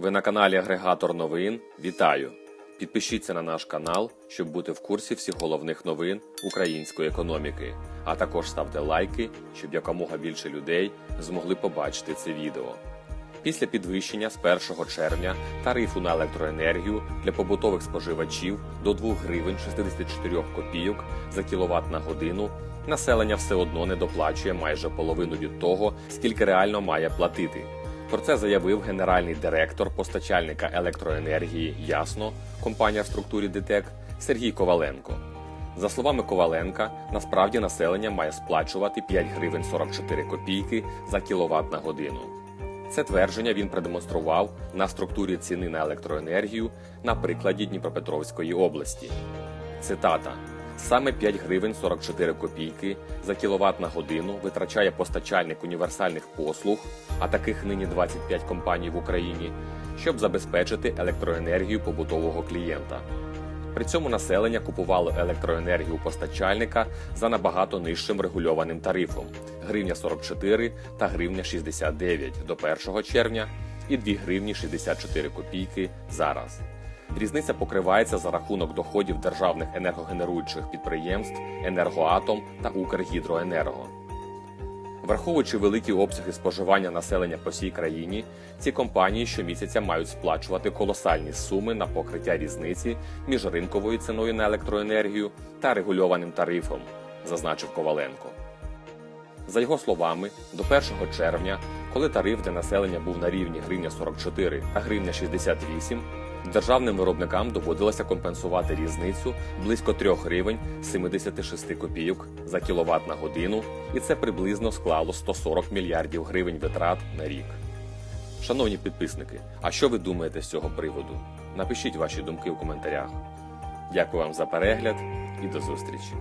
Ви на каналі Агрегатор новин. Вітаю! Підпишіться на наш канал, щоб бути в курсі всіх головних новин української економіки. А також ставте лайки, щоб якомога більше людей змогли побачити це відео. Після підвищення з 1 червня тарифу на електроенергію для побутових споживачів до 2 гривень 64 копійок за кіловат на годину населення все одно не доплачує майже половину від того, скільки реально має платити. Про це заявив генеральний директор постачальника електроенергії Ясно, компанія в структурі ДТЕК Сергій Коваленко. За словами Коваленка, насправді населення має сплачувати 5 гривень 44 копійки за кіловат на годину. Це твердження він продемонстрував на структурі ціни на електроенергію на прикладі Дніпропетровської області. Цитата. Саме 5 гривень 44 копійки за кіловат на годину витрачає постачальник універсальних послуг, а таких нині 25 компаній в Україні, щоб забезпечити електроенергію побутового клієнта. При цьому населення купувало електроенергію постачальника за набагато нижчим регульованим тарифом гривня 44 та гривня 69 до 1 червня і 2 гривні 64 копійки зараз. Різниця покривається за рахунок доходів державних енергогенеруючих підприємств Енергоатом та Укргідроенерго. Враховуючи великі обсяги споживання населення по всій країні, ці компанії щомісяця мають сплачувати колосальні суми на покриття різниці між ринковою ціною на електроенергію та регульованим тарифом, зазначив Коваленко. За його словами, до 1 червня, коли тариф для населення був на рівні гривня 44 та гривня 68, державним виробникам доводилося компенсувати різницю близько 3 гривень 76 копійок за кіловат на годину, і це приблизно склало 140 мільярдів гривень витрат на рік. Шановні підписники, а що ви думаєте з цього приводу? Напишіть ваші думки у коментарях. Дякую вам за перегляд і до зустрічі!